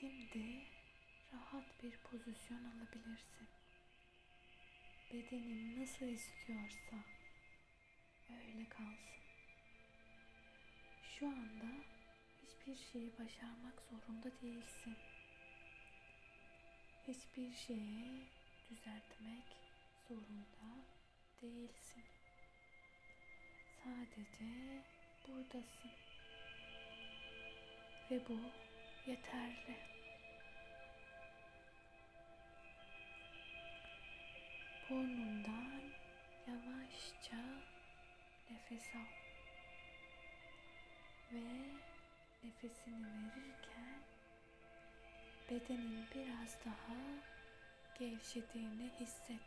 Şimdi rahat bir pozisyon alabilirsin. Bedenin nasıl istiyorsa öyle kalsın. Şu anda hiçbir şeyi başarmak zorunda değilsin. Hiçbir şeyi düzeltmek zorunda değilsin. Sadece buradasın. Ve bu yeterli. Burnundan yavaşça nefes al. Ve nefesini verirken bedenin biraz daha gevşediğini hisset.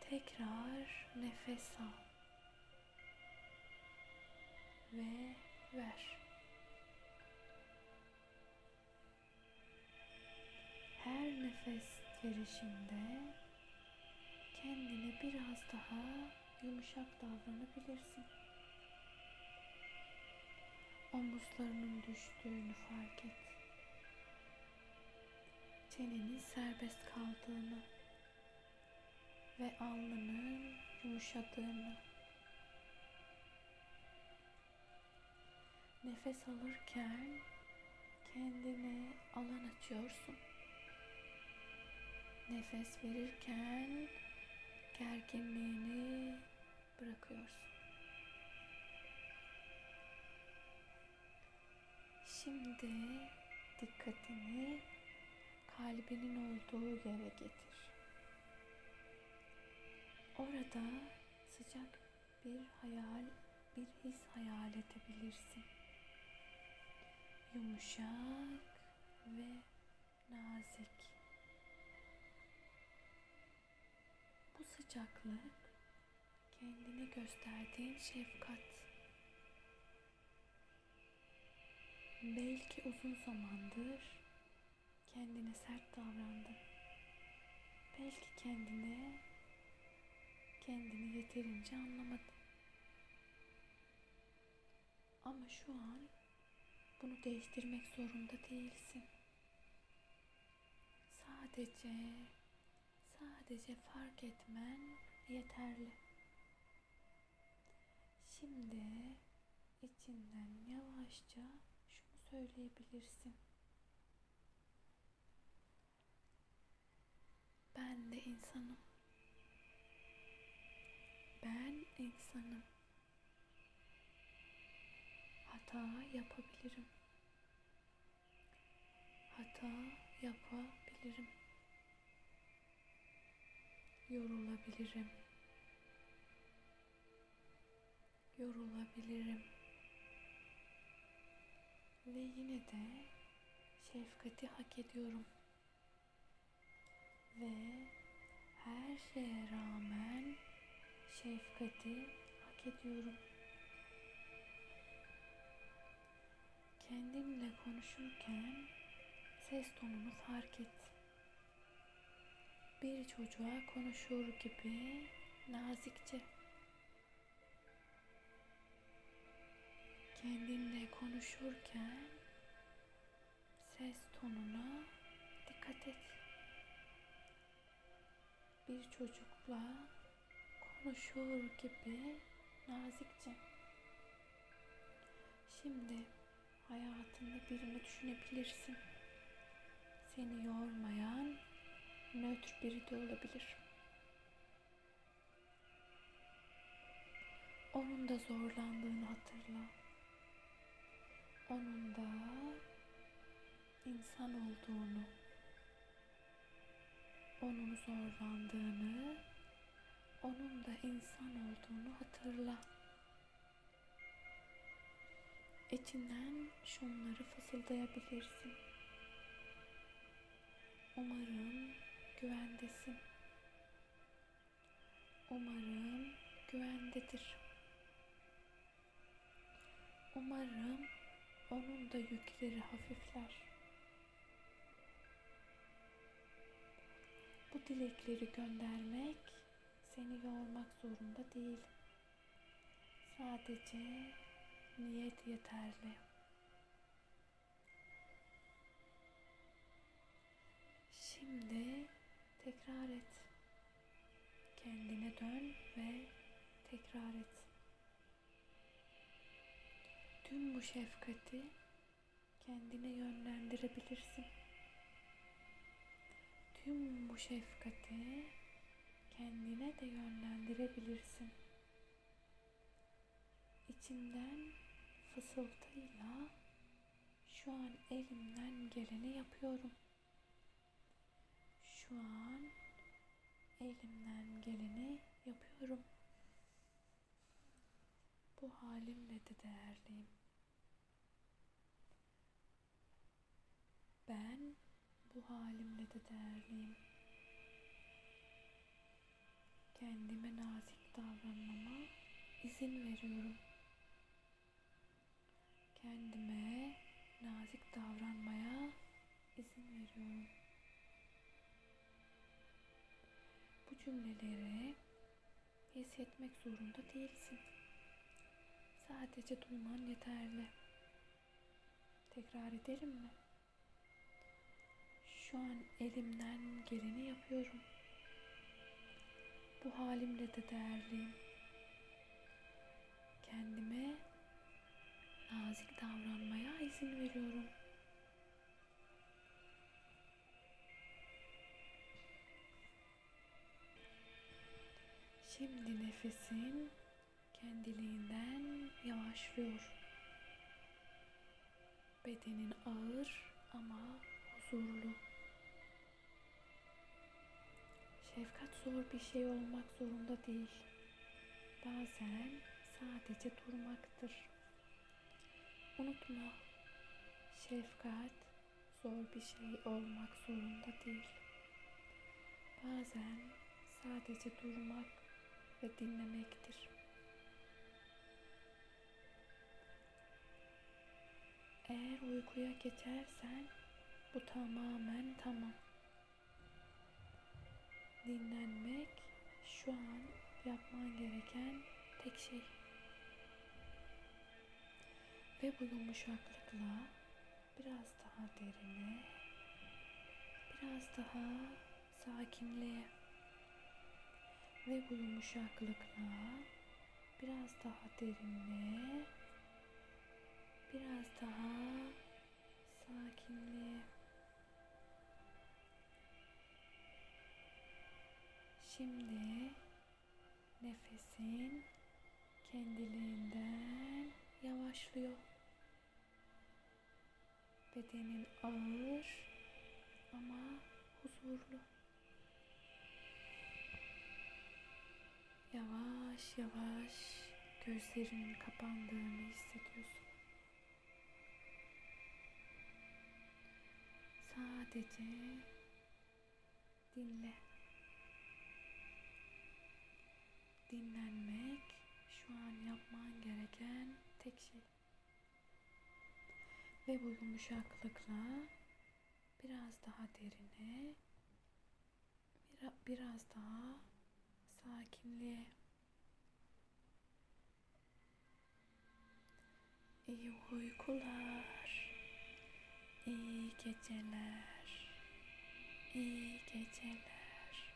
Tekrar nefes al ve ver. Her nefes verişinde kendine biraz daha yumuşak davranabilirsin. Omuzlarının düştüğünü fark et. Çenenin serbest kaldığını ve alnının yumuşadığını Nefes alırken kendine alan açıyorsun. Nefes verirken gerginliğini bırakıyorsun. Şimdi dikkatini kalbinin olduğu yere getir. Orada sıcak bir hayal, bir his hayal edebilirsin yumuşak ve nazik. Sıcaklık kendine gösterdiğin şefkat. Belki uzun zamandır kendine sert davrandın. Belki kendine kendini yeterince anlamadın. Ama şu an bunu değiştirmek zorunda değilsin. Sadece sadece fark etmen yeterli. Şimdi içinden yavaşça şunu söyleyebilirsin. Ben de insanım. Ben insanım hata yapabilirim. Hata yapabilirim. Yorulabilirim. Yorulabilirim. Ve yine de şefkati hak ediyorum. Ve her şeye rağmen şefkati hak ediyorum. Kendinle konuşurken ses tonunu fark et. Bir çocuğa konuşur gibi nazikçe. Kendinle konuşurken ses tonuna dikkat et. Bir çocukla konuşur gibi nazikçe. Şimdi hayatında birini düşünebilirsin. Seni yormayan nötr biri de olabilir. Onun da zorlandığını hatırla. Onun da insan olduğunu, onun zorlandığını, onun da insan olduğunu hatırla. İçinden şunları fısıldayabilirsin. Umarım güvendesin. Umarım güvendedir. Umarım onun da yükleri hafifler. Bu dilekleri göndermek seni yormak zorunda değil. Sadece niyet yeterli. Tekrar et. Kendine dön ve tekrar et. Tüm bu şefkati kendine yönlendirebilirsin. Tüm bu şefkati kendine de yönlendirebilirsin. İçinden fısıltıyla şu an elimden geleni yapıyorum. Şu an elimden geleni yapıyorum. Bu halimle de değerliyim. Ben bu halimle de değerliyim. Kendime nazik davranmama izin veriyorum. Kendime nazik davranmaya izin veriyorum. Cümleleri hissetmek zorunda değilsin. Sadece duyman yeterli. Tekrar edelim mi? Şu an elimden geleni yapıyorum. Bu halimle de değerliyim. Şimdi nefesin kendiliğinden yavaşlıyor. Bedenin ağır ama huzurlu. Şefkat zor bir şey olmak zorunda değil. Bazen sadece durmaktır. Unutma, şefkat zor bir şey olmak zorunda değil. Bazen sadece durmak ve dinlemektir. Eğer uykuya geçersen bu tamamen tamam. Dinlenmek şu an yapman gereken tek şey. Ve bu yumuşaklıkla biraz daha derine, biraz daha sakinliğe ve bu yumuşaklıkla biraz daha derinliğe, biraz daha sakinliğe. Şimdi nefesin kendiliğinden yavaşlıyor. Bedenin ağır ama huzurlu. Yavaş yavaş gözlerinin kapandığını hissediyorsun. Sadece dinle. Dinlenmek şu an yapman gereken tek şey. Ve bu yumuşaklıkla biraz daha derine, bira- biraz daha sakinliğe. İyi uykular, iyi geceler, iyi geceler,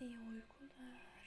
iyi uykular.